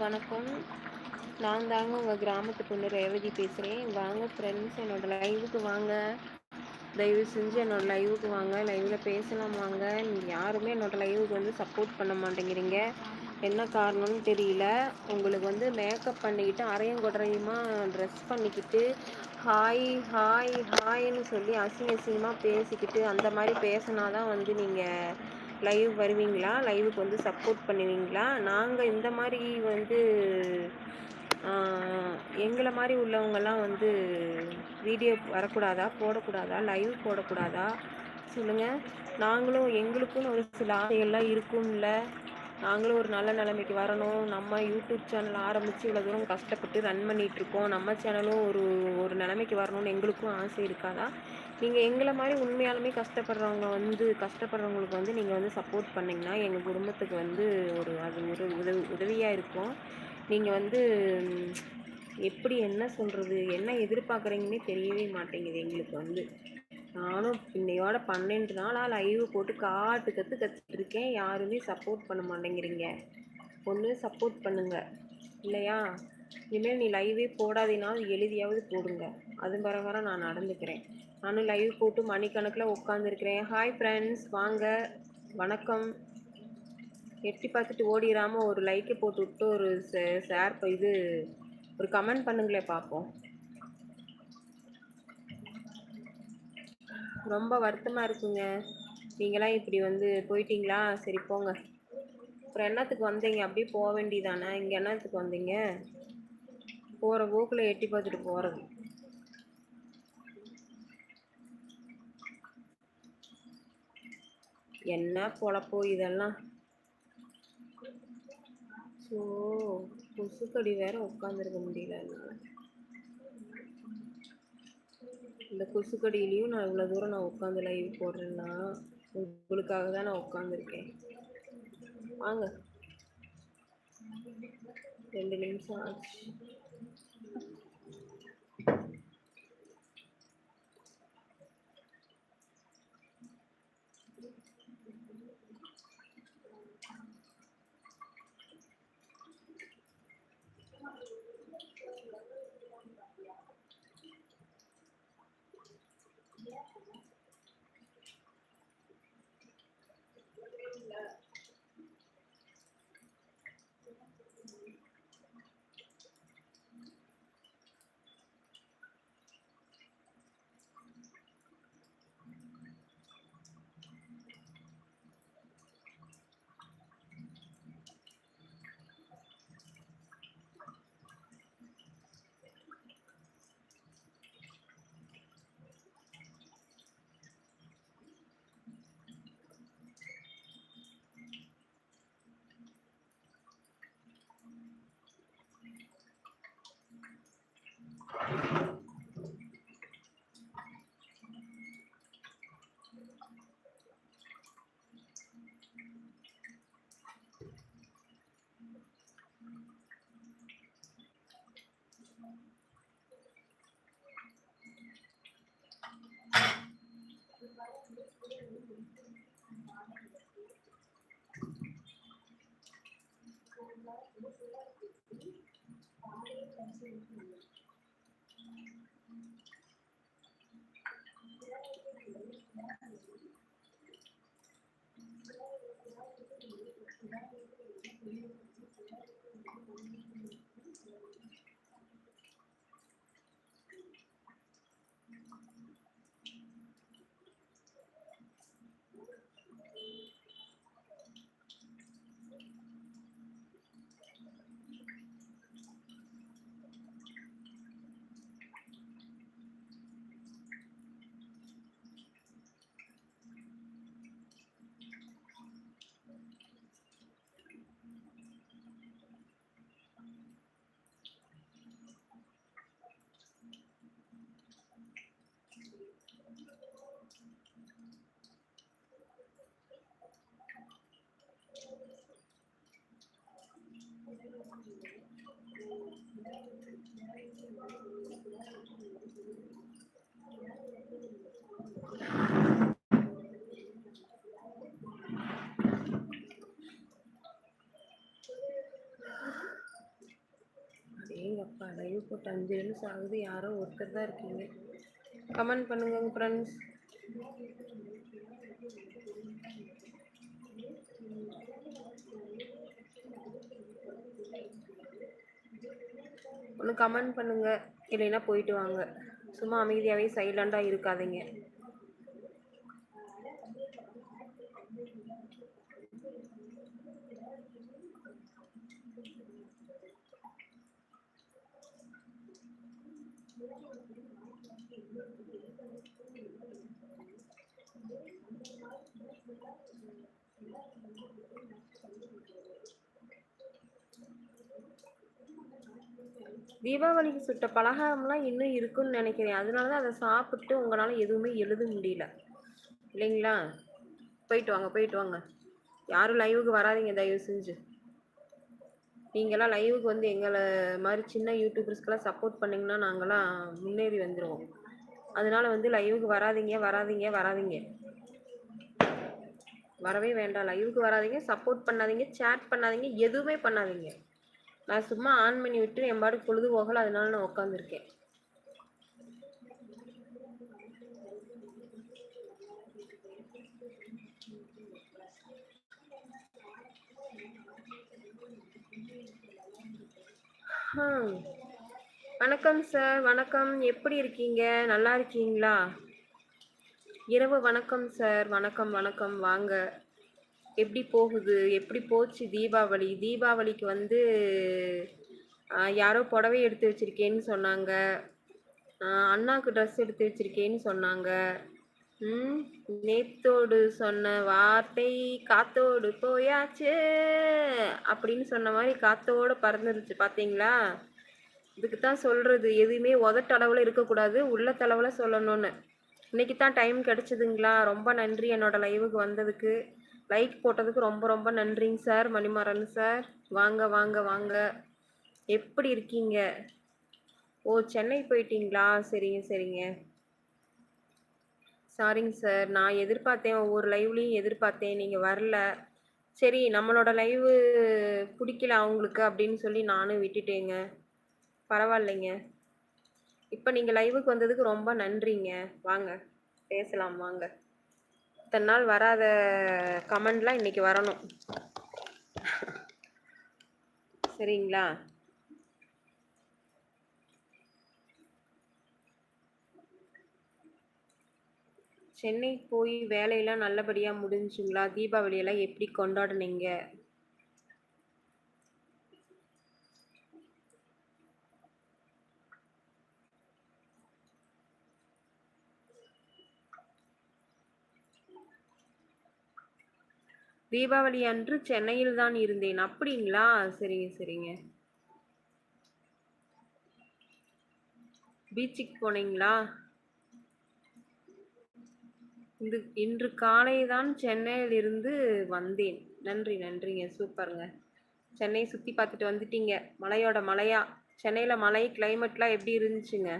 வணக்கம். நான் தாங்க உங்கள் கிராமத்து பொண்ணு ரேவதி பேசுகிறேன் வாங்க ஃப்ரெண்ட்ஸ் என்னோட லைவுக்கு வாங்க. தயவு செஞ்சு என்னோட லைவுக்கு வாங்க. லைவில் பேசலாம் வாங்க. யாருமே என்னோட லைவுக்கு வந்து சப்போர்ட் பண்ண மாட்டேங்கிறீங்க. என்ன காரணம்னு தெரியல. உங்களுக்கு வந்து மேக்கப் பண்ணிக்கிட்டு அரையும் குடரையுமா ட்ரெஸ் பண்ணிக்கிட்டு ஹாய் ஹாய் ஹாய்ன்னு சொல்லி அசிங்க அசிங்கமாக பேசிக்கிட்டு அந்த மாதிரி பேசினா தான் வந்து நீங்கள் லைவ் வருவீங்களா? லைவுக்கு வந்து சப்போர்ட் பண்ணுவீங்களா? நாங்கள் இந்த மாதிரி வந்து எங்களை மாதிரி உள்ளவங்கெல்லாம் வந்து வீடியோ வரக்கூடாதா? போடக்கூடாதா? லைவ் போடக்கூடாதா? சொல்லுங்கள் நாங்களும் எங்களுக்குன்னு ஒரு சில ஆசைகள்லாம் இருக்கும்ல. நாங்களும் ஒரு நல்ல நிலைமைக்கு வரணும். நம்ம யூடியூப் சேனல் ஆரம்பித்து இவ்வளோ தூரம் கஷ்டப்பட்டு ரன் பண்ணிகிட்ருக்கோம் நம்ம சேனலும் ஒரு ஒரு நிலைமைக்கு வரணும்னு எங்களுக்கும் ஆசை இருக்காதா? நீங்கள் எங்களை மாதிரி உண்மையாலுமே கஷ்டப்படுறவங்க வந்து கஷ்டப்படுறவங்களுக்கு வந்து நீங்கள் வந்து சப்போர்ட் பண்ணிங்கன்னா எங்கள் குடும்பத்துக்கு வந்து ஒரு அது ஒரு உதவி உதவியாக இருக்கும். நீங்கள் வந்து எப்படி என்ன சொல்கிறது என்ன எதிர்பார்க்குறீங்கன்னே தெரியவே மாட்டேங்குது எங்களுக்கு வந்து. நானும் இன்னையோட பன்னெண்டு நாளாக லைவ் போட்டு காட்டு கற்று கற்றுருக்கேன் யாருமே சப்போர்ட் பண்ண மாட்டேங்கிறீங்க. ஒன்று சப்போர்ட் பண்ணுங்க. இல்லையா? இனிமேல் நீ லைவே போடாதீனாலும் எழுதியாவது போடுங்க. அது பிறகு நான் நடந்துக்கிறேன். நானும் லைவ் போட்டு மணிக்கணக்கில் உட்காந்துருக்கிறேன் ஹாய் ஃப்ரெண்ட்ஸ் வாங்க. வணக்கம். எட்டி பார்த்துட்டு ஓடிடாமல் ஒரு லைக்கை போட்டு விட்டு ஒரு ஷேர் இது ஒரு கமெண்ட் பண்ணுங்களே பார்ப்போம். ரொம்ப வருத்தமாக இருக்குங்க. நீங்களாம் இப்படி வந்து போயிட்டீங்களா? சரி போங்க. அப்புறம் என்னத்துக்கு வந்தீங்க? அப்படியே போக வேண்டியதானே? இங்கே என்னத்துக்கு வந்தீங்க? போகிற போக்கில் எட்டி பார்த்துட்டு போகிறது என்ன பொழப்போ இதெல்லாம்? ஸோ கொசுக்கடி வேற உட்காந்துருக்க முடியல இந்த கொசுக்கடியிலையும் நான் இவ்வளோ தூரம் நான் உட்காந்து லைவ் போடுறேன்னா உங்களுக்காக தான் நான் உட்காந்துருக்கேன் வாங்க. ரெண்டு நிமிஷம் ஆச்சு. love only அப்பா லைவ் போட்டு அஞ்சு நிமிஷம் ஆகுது. யாரோ ஒருத்தர் தான் இருக்கீங்க. கமெண்ட் பண்ணுங்க ஃப்ரெண்ட்ஸ் ஒன்று கமெண்ட் பண்ணுங்க. இல்லைன்னா போயிட்டு வாங்க. சும்மா அமைதியாகவே சைலண்டாக இருக்காதீங்க. தீபாவளிக்கு சுட்ட பலகாரம்லாம் இன்னும் இருக்குன்னு நினைக்கிறேன். அதனால தான் அதை சாப்பிட்டு உங்களால் எதுவுமே எழுத முடியல. இல்லைங்களா? போயிட்டு வாங்க போயிட்டு வாங்க. யாரும் லைவுக்கு வராதீங்க தயவு செஞ்சு. நீங்களாம் லைவுக்கு வந்து எங்களை மாதிரி சின்ன யூடியூபர்ஸ்க்கெல்லாம் சப்போர்ட் பண்ணிங்கன்னா நாங்களாம் முன்னேறி வந்துடுவோம் அதனால வந்து லைவுக்கு வராதீங்க வராதீங்க வராதீங்க. வரவே வேண்டாம். லைவுக்கு வராதிங்க சப்போர்ட் பண்ணாதீங்க சேட் பண்ணாதீங்க எதுவுமே பண்ணாதீங்க. நான் சும்மா ஆன் பண்ணி விட்டு என் பாட்டுக்கு பொழுது போகல அதனால நான் உட்காந்துருக்கேன் வணக்கம் சார் வணக்கம். எப்படி இருக்கீங்க? நல்லா இருக்கீங்களா? இரவு வணக்கம் சார் வணக்கம் வணக்கம். வாங்க. எப்படி போகுது? எப்படி போச்சு தீபாவளி? தீபாவளிக்கு வந்து யாரோ புடவை எடுத்து வச்சுருக்கேன்னு சொன்னாங்க. அண்ணாவுக்கு ட்ரெஸ் எடுத்து வச்சுருக்கேன்னு சொன்னாங்க. ம் நேத்தோடு சொன்ன வார்த்தை காத்தோடு போயாச்சு அப்படின்னு சொன்ன மாதிரி காத்தோடு பறந்துருச்சு பார்த்தீங்களா இதுக்கு தான் சொல்கிறது எதுவுமே உதட்டளவில் இருக்கக்கூடாது உள்ள தளவில் சொல்லணும்னு. இன்னைக்கு தான் டைம் கிடச்சிதுங்களா? ரொம்ப நன்றி என்னோடய லைவுக்கு வந்ததுக்கு. லைக் போட்டதுக்கு ரொம்ப ரொம்ப நன்றிங்க சார் மணிமாறன் சார் வாங்க வாங்க வாங்க. எப்படி இருக்கீங்க? ஓ சென்னை போயிட்டீங்களா? சரிங்க சரிங்க. சாரிங்க சார் நான் எதிர்பார்த்தேன் ஒவ்வொரு லைவ்லேயும் எதிர்பார்த்தேன். நீங்கள் வரல. சரி நம்மளோட லைவு பிடிக்கல அவங்களுக்கு அப்படின்னு சொல்லி நானும் விட்டுட்டேங்க. பரவாயில்லைங்க. இப்போ நீங்கள் லைவுக்கு வந்ததுக்கு ரொம்ப நன்றிங்க. வாங்க பேசலாம் வாங்க. இத்தனை நாள் வராத கமெண்ட்லாம் இன்னைக்கு வரணும். சரிங்களா? சென்னை போய் வேலையெல்லாம் நல்லபடியாக முடிஞ்சுங்களா? தீபாவளியெல்லாம் எப்படி கொண்டாடுனீங்க? தீபாவளி அன்று சென்னையில் தான் இருந்தேன். அப்படிங்களா? சரிங்க சரிங்க. பீச்சுக்கு போனீங்களா? இது இன்று காலை தான் சென்னையிலிருந்து வந்தேன். நன்றி நன்றிங்க. சூப்பருங்க. சென்னை சுற்றி பார்த்துட்டு வந்துட்டீங்க. மலையோட மலையா? சென்னையில் மலை கிளைமேட்லாம் எப்படி இருந்துச்சுங்க?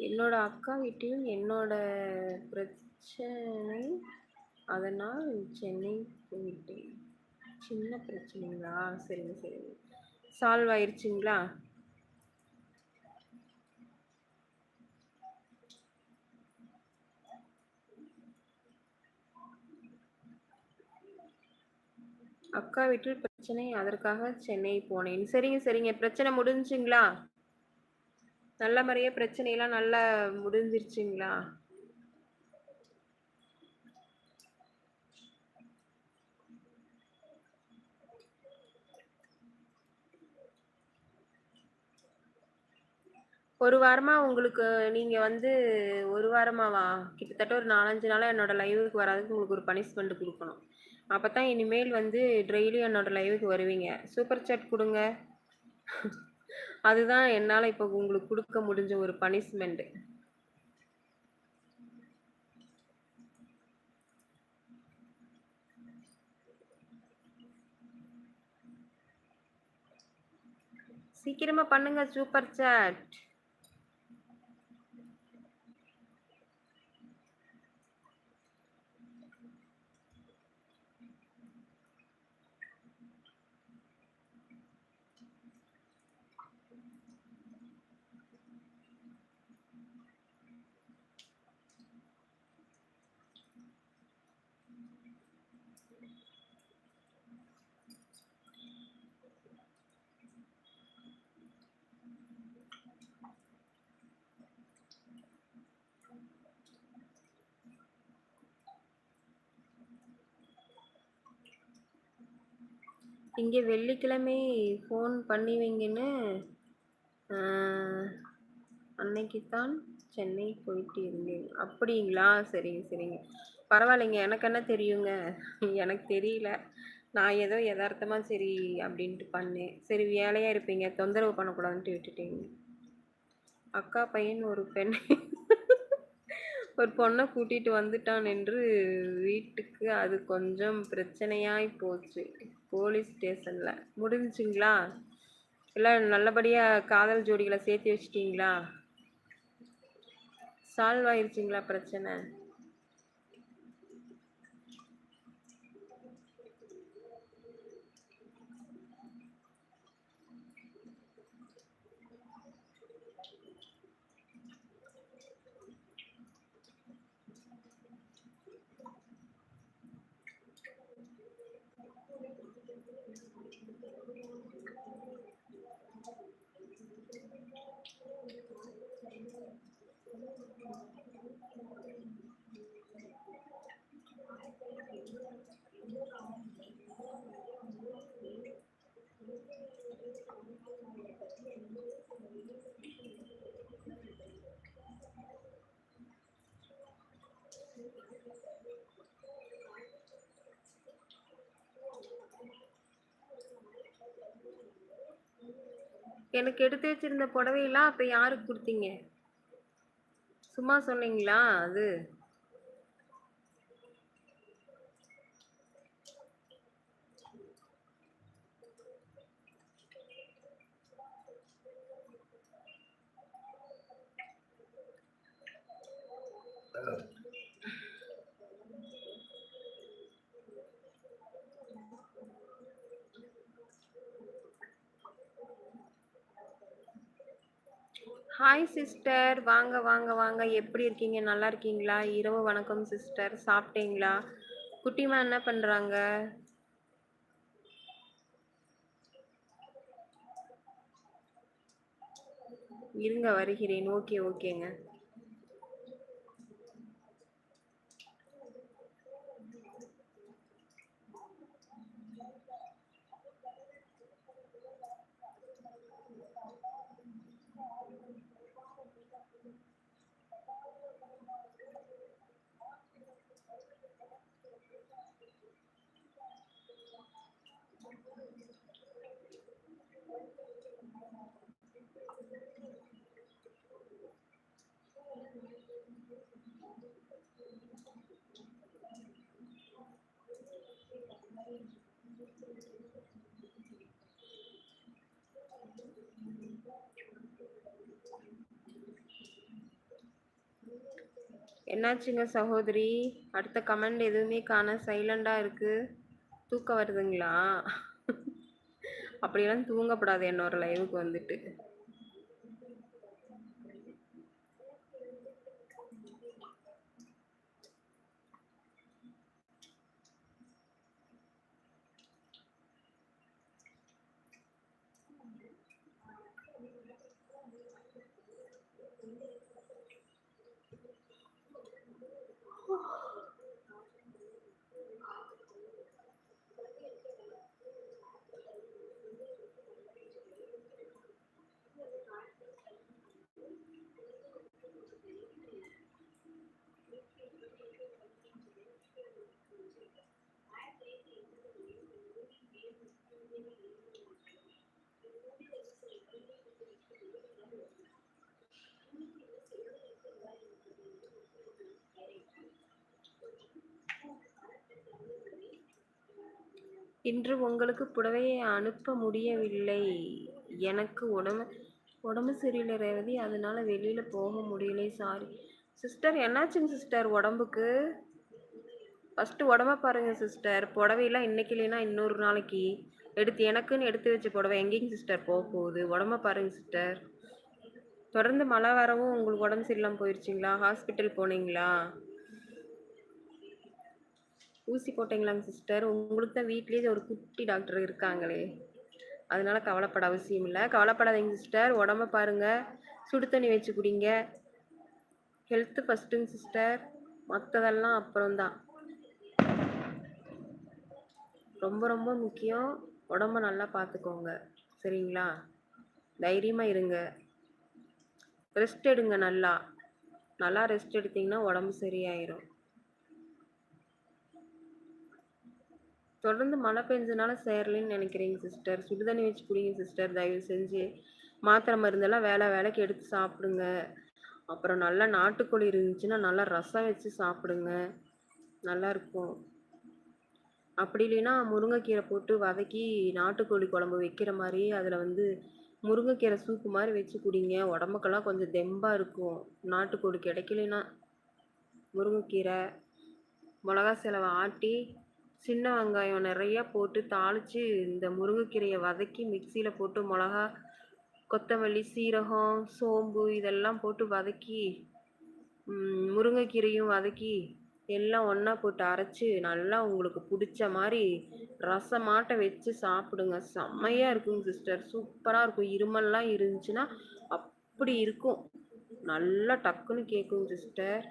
என்னோட அக்கா வீட்டில் என்னோட பிரச்சனை அதனால் சென்னை போயிட்டேன் சின்ன பிரச்சனைங்களா? சரிங்க சரிங்க. சால்வ் ஆயிடுச்சுங்களா அக்கா வீட்டில் பிரச்சனை அதற்காக சென்னை போனேன். சரிங்க சரிங்க. பிரச்சனை முடிஞ்சுங்களா? நல்ல மாதிரியே பிரச்சனையெல்லாம் நல்லா முடிஞ்சிருச்சுங்களா? ஒரு வாரமாக உங்களுக்கு நீங்கள் வந்து ஒரு வாரமாவா? கிட்டத்தட்ட ஒரு நாலஞ்சு நாளாக என்னோடய லைவுக்கு வராதுக்கு உங்களுக்கு ஒரு பனிஷ்மெண்ட் கொடுக்கணும். அப்போ தான் இனிமேல் வந்து டெய்லி என்னோடய லைவுக்கு வருவீங்க. சூப்பர் சாட் கொடுங்க. அதுதான் என்னால் இப்போ உங்களுக்கு கொடுக்க முடிஞ்ச ஒரு பனிஷ்மெண்ட்டு சீக்கிரமா பண்ணுங்க சூப்பர் சாட் இங்கே வெள்ளிக்கிழமை ஃபோன் பண்ணி வைங்கன்னு அன்னைக்கு தான் சென்னை போயிட்டு இருந்தேன். அப்படிங்களா? சரிங்க சரிங்க. பரவாயில்லைங்க. எனக்கு என்ன தெரியுங்க? எனக்கு தெரியல. நான் ஏதோ யதார்த்தமாக சரி அப்படின்ட்டு பண்ணேன். சரி வேலையாக இருப்பீங்க. தொந்தரவு பண்ணக்கூடாதுன்ட்டு விட்டுட்டேங்க. அக்கா பையன் ஒரு பெண் ஒரு பொண்ணை கூட்டிட்டு வந்துட்டான் என்று வீட்டுக்கு அது கொஞ்சம் பிரச்சனையாய் போச்சு. போலீஸ் ஸ்டேஷன்ல. முடிஞ்சுங்களா எல்லாம் நல்லபடியாக காதல் ஜோடிகளை சேர்த்து வச்சிட்டிங்களா? சால்வ் ஆயிருச்சுங்களா பிரச்சனை? எனக்கு எடுத்து வச்சிருந்த புடவையெல்லாம் அப்போ யாருக்கு கொடுத்தீங்க? சும்மா சொன்னீங்களா அது? ஹாய் சிஸ்டர் வாங்க வாங்க வாங்க. எப்படி இருக்கீங்க? நல்லா இருக்கீங்களா? இரவு வணக்கம் சிஸ்டர் சாப்பிட்டீங்களா? குட்டிமா என்ன பண்ணுறாங்க இருங்க வருகிறேன். ஓகே ஓகேங்க. என்னாச்சுங்க சகோதரி? அடுத்த கமெண்ட் எதுவுமே காண சைலண்டாக இருக்குது தூக்கம் வருதுங்களா? அப்படியெல்லாம் தூங்கப்படாது என்னோட லைவுக்கு வந்துட்டு. இன்று உங்களுக்கு புடவையை அனுப்ப முடியவில்லை. எனக்கு உடம்பு உடம்பு சரியில்லை ரேவதி. அதனால் வெளியில் போக முடியல. சாரி சிஸ்டர் என்னாச்சுங்க சிஸ்டர் உடம்புக்கு? ஃபஸ்ட்டு உடம்ப பாருங்கள் சிஸ்டர் புடவையெல்லாம் இன்றைக்கி இல்லைன்னா இன்னொரு நாளைக்கு. எடுத்து எனக்குன்னு எடுத்து வச்ச புடவை எங்கேங்க சிஸ்டர் போக போகுது? உடம்ப பாருங்கள் சிஸ்டர் தொடர்ந்து மழை வரவும் உங்களுக்கு உடம்பு சரியில்லாமல் போயிடுச்சிங்களா ஹாஸ்பிட்டல் போனீங்களா? ஊசி போட்டீங்களாங்க சிஸ்டர் உங்களுக்கு தான் வீட்லேயே ஒரு குட்டி டாக்டர் இருக்காங்களே. அதனால கவலைப்பட அவசியம் இல்லை. கவலைப்படாதீங்க சிஸ்டர் உடம்ப பாருங்க. சுடு தண்ணி வச்சு குடிங்க. ஹெல்த்து ஃபஸ்ட்டுங்க சிஸ்டர் மற்றதெல்லாம் அப்புறம்தான். ரொம்ப ரொம்ப முக்கியம். உடம்ப நல்லா பார்த்துக்கோங்க சரிங்களா? தைரியமாக இருங்க. ரெஸ்ட் எடுங்க நல்லா. நல்லா ரெஸ்ட் எடுத்தீங்கன்னா உடம்பு சரியாயிரும். தொடர்ந்து மழை பெஞ்சனால சேரலைன்னு நினைக்கிறீங்க சிஸ்டர் சுடுதண்ணி வச்சு குடிங்க சிஸ்டர் தயவு செஞ்சு. மாத்திரை மருந்தெல்லாம் வேலை வேலைக்கு எடுத்து சாப்பிடுங்க. அப்புறம் நல்லா நாட்டுக்கோழி இருந்துச்சுன்னா நல்லா ரசம் வச்சு சாப்பிடுங்க. நல்லா இருக்கும். அப்படி இல்லைன்னா முருங்கைக்கீரை போட்டு வதக்கி நாட்டுக்கோழி குழம்பு வைக்கிற மாதிரி அதில் வந்து முருங்கைக்கீரை சூப்பு மாதிரி வச்சு குடிங்க. உடம்புக்கெல்லாம் கொஞ்சம் தெம்பாக இருக்கும். நாட்டுக்கோழி கிடைக்கலனா முருங்கைக்கீரை மிளகா செலவை ஆட்டி சின்ன வெங்காயம் நிறையா போட்டு தாளித்து இந்த முருங்கைக்கீரையை வதக்கி மிக்சியில் போட்டு மிளகா கொத்தமல்லி சீரகம் சோம்பு இதெல்லாம் போட்டு வதக்கி முருங்கைக்கீரையும் வதக்கி எல்லாம் ஒன்றா போட்டு அரைச்சி நல்லா உங்களுக்கு பிடிச்ச மாதிரி ரசமாட்ட வச்சு சாப்பிடுங்க. செம்மையாக இருக்குங்க சிஸ்டர். சூப்பராக இருக்கும். இருமல்லாம் இருந்துச்சுன்னா அப்படி இருக்கும். நல்லா டக்குன்னு கேட்குங்க சிஸ்டர்.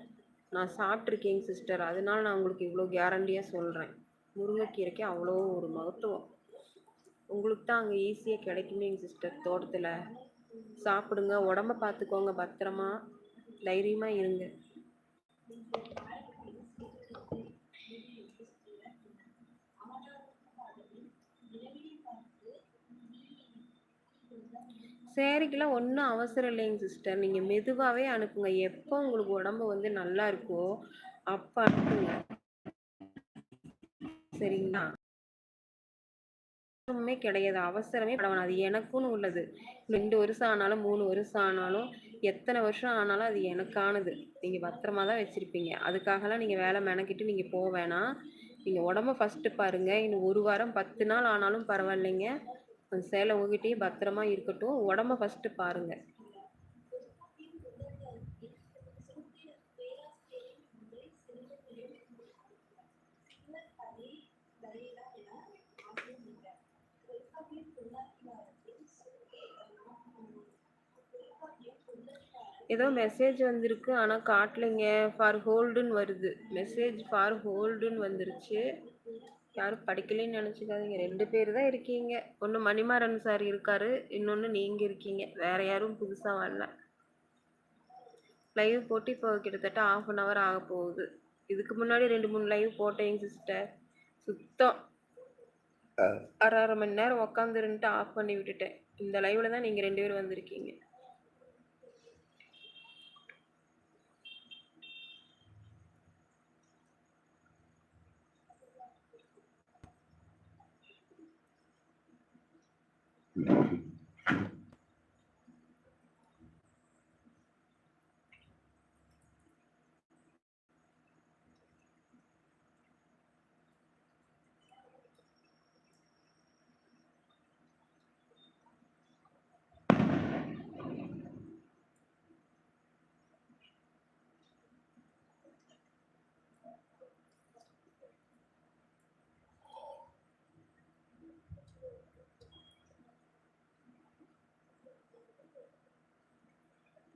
நான் சாப்பிட்ருக்கேங்க சிஸ்டர். அதனால நான் உங்களுக்கு இவ்வளோ கேரண்டியாக சொல்கிறேன் முருங்கைக்கீரைக்கு அவ்வளோ ஒரு மகத்துவம். உங்களுக்கு தான் அங்கே ஈஸியாக கிடைக்குமே எங்கள் சிஸ்டர் தோட்டத்தில். சாப்பிடுங்க உடம்ப பார்த்துக்கோங்க பத்திரமா தைரியமாக இருங்க. சேரீக்கெல்லாம் ஒன்றும் அவசரம் இல்லைங்க சிஸ்டர் நீங்கள் மெதுவாகவே அனுப்புங்க. எப்போ உங்களுக்கு உடம்பு வந்து நல்லா இருக்கோ அப்போ அனுப்புங்க. சரிங்களா அவசரமே கிடையாது. அவசரமே படவன் அது எனக்குன்னு உள்ளது. ரெண்டு வருஷம் ஆனாலும் மூணு வருஷம் ஆனாலும் எத்தனை வருஷம் ஆனாலும் அது எனக்கானது. நீங்கள் பத்திரமா தான் வச்சுருப்பீங்க. அதுக்காகலாம் நீங்கள் வேலை மெனக்கிட்டு நீங்கள் போக வேணாம் நீங்கள் உடம்ப ஃபஸ்ட்டு பாருங்கள் இன்னும் ஒரு வாரம் பத்து நாள் ஆனாலும் பரவாயில்லைங்க. அந்த சேலை உங்ககிட்டயே பத்திரமா இருக்கட்டும். உடம்ப ஃபஸ்ட்டு பாருங்கள் ஏதோ மெசேஜ் வந்திருக்கு ஆனால் காட்டலைங்க. ஃபார் ஹோல்டுன்னு வருது. மெசேஜ் ஃபார் ஹோல்டுன்னு வந்துருச்சு. யாரும் படிக்கலைன்னு நினச்சிக்காதீங்க. ரெண்டு பேர் தான் இருக்கீங்க. ஒன்று மணிமாறன் சார் இருக்கார் இன்னொன்று நீங்கள் இருக்கீங்க. வேறு யாரும் புதுசாக வரல. லைவ் போட்டு இப்போ கிட்டத்தட்ட ஆஃப் அன் ஹவர் ஆக போகுது. இதுக்கு முன்னாடி ரெண்டு மூணு லைவ் போட்டேங்க சிஸ்டர் சுத்தம். அரை அரை மணி நேரம் உக்காந்துருன்ட்டு ஆஃப் பண்ணி விட்டுட்டேன். இந்த லைவில் தான் நீங்கள் ரெண்டு பேரும் வந்திருக்கீங்க.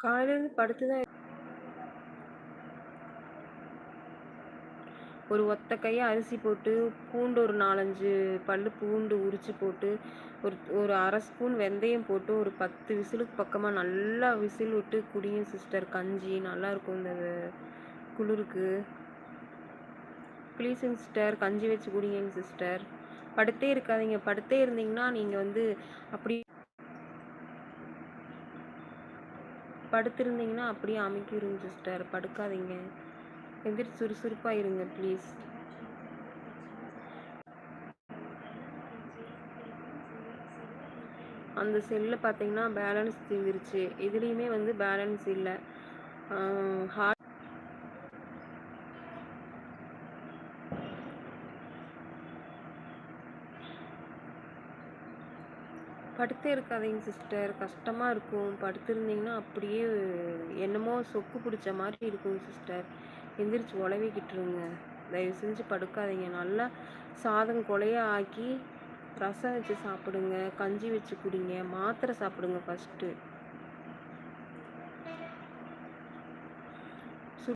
காலையிலேருந்து படுத்து தான் ஒரு ஒத்த கையை அரிசி போட்டு பூண்டு ஒரு நாலஞ்சு பல் பூண்டு உரித்து போட்டு ஒரு ஒரு அரை ஸ்பூன் வெந்தயம் போட்டு ஒரு பத்து விசிலுக்கு பக்கமாக நல்லா விசில் விட்டு குடியும் சிஸ்டர் கஞ்சி நல்லாயிருக்கும் இந்த குளிருக்கு. ப்ளீஸுங்க சிஸ்டர் கஞ்சி வச்சு குடிங்க சிஸ்டர் படுத்தே இருக்காதீங்க. படுத்தே இருந்தீங்கன்னா நீங்கள் வந்து அப்படி படுத்திருந்தீங்கன்னா அப்படியே அமைக்கிருங்க சிஸ்டர் படுக்காதீங்க. எந்திரி சுறுசுறுப்பாக இருங்க ப்ளீஸ் அந்த செல்லில் பார்த்தீங்கன்னா பேலன்ஸ் தீர்ந்துருச்சு இதுலேயுமே வந்து பேலன்ஸ் இல்லை. ஹார்ட் படுத்தே இருக்காதீங்க சிஸ்டர். கஷ்டமாக இருக்கும். படுத்திருந்தீங்கன்னா அப்படியே என்னமோ சொக்கு பிடிச்ச மாதிரி இருக்கும் சிஸ்டர். எந்திரிச்சு உழவிக்கிட்டுருங்க தயவு செஞ்சு படுக்காதீங்க. நல்லா சாதம் கொலைய ஆக்கி ரசம் வச்சு சாப்பிடுங்க. கஞ்சி வச்சு குடிங்க. மாத்திரை சாப்பிடுங்க ஃபஸ்ட்டு